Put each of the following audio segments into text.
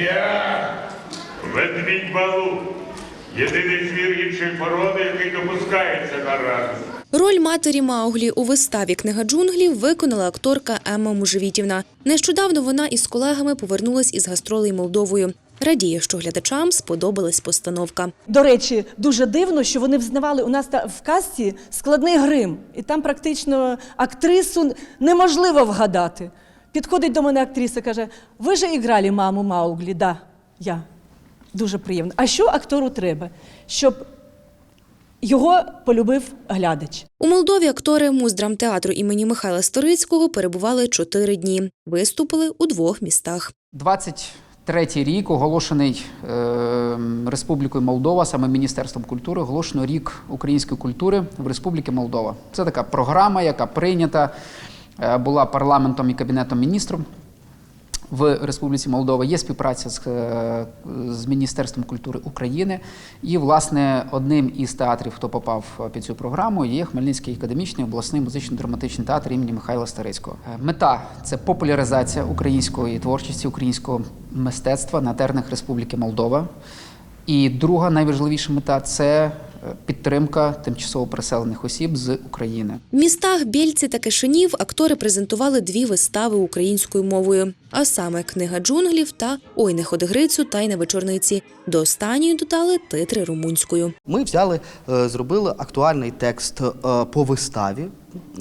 Я ведмідь балу. Єдиний звір іншої породи, який допускається на раду. Роль матері Мауглі у виставі Книга джунглів виконала акторка Емма Мужевітівна. Нещодавно вона із колегами повернулась із гастролей Молдовою. Радіє, що глядачам сподобалась постановка. До речі, дуже дивно, що вони взнавали у нас та- в касті складний грим, і там практично актрису неможливо вгадати. Підходить до мене актриса, каже: Ви же іграли маму Мауглі? Да, я. Дуже приємно. А що актору треба? Щоб його полюбив глядач. У Молдові актори Муздрамтеатру імені Михайла Сторицького перебували чотири дні. Виступили у двох містах. 23-й рік оголошений е, Республікою Молдова, саме Міністерством культури, оголошено рік української культури в Республіки Молдова. Це така програма, яка прийнята була парламентом і кабінетом міністрів в Республіці Молдова. Є співпраця з, е, з Міністерством культури України. І, власне, одним із театрів, хто попав під цю програму, є Хмельницький академічний обласний музично-драматичний театр імені Михайла Старицького. Е, Мета це популяризація української творчості, українського мистецтва на теренах Республіки Молдова. І друга найважливіша мета це е, підтримка тимчасово переселених осіб з України. В містах Більці та Кишинів актори презентували дві вистави українською мовою, а саме Книга джунглів та Ой, не ходи Грицю та й на вечорниці. До останньої додали титри румунською. Ми взяли, е, зробили актуальний текст е, по виставі.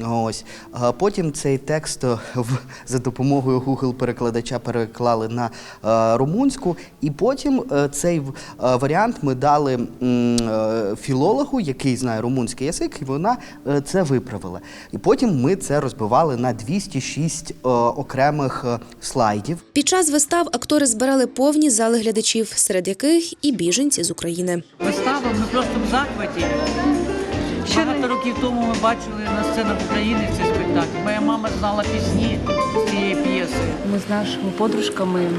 Ось потім цей текст е, за допомогою Google перекладача переклали на е, румунську, і потім е, цей варіант ми дали філологу, який знає румунський язик, і вона це виправила. І потім ми це розбивали на 206 е, окремих слайдів. Під час вистав актори збирали повні зали глядачів, серед яких і біженці з України. Вистава, ми просто в захваті. Років тому ми бачили на сценах України цей спектакль. Моя мама знала пісні з цієї п'єси. Ми з нашими подружками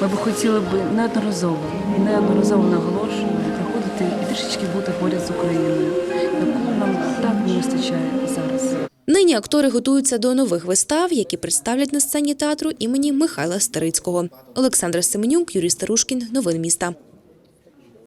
ми б хотіли б неодноразово і неодноразово наголошую приходити і трішечки бути поряд з Україною, якого нам так не вистачає зараз. Нині актори готуються до нових вистав, які представлять на сцені театру імені Михайла Старицького. Олександра Семенюк, Юрій Старушкін. Новини міста.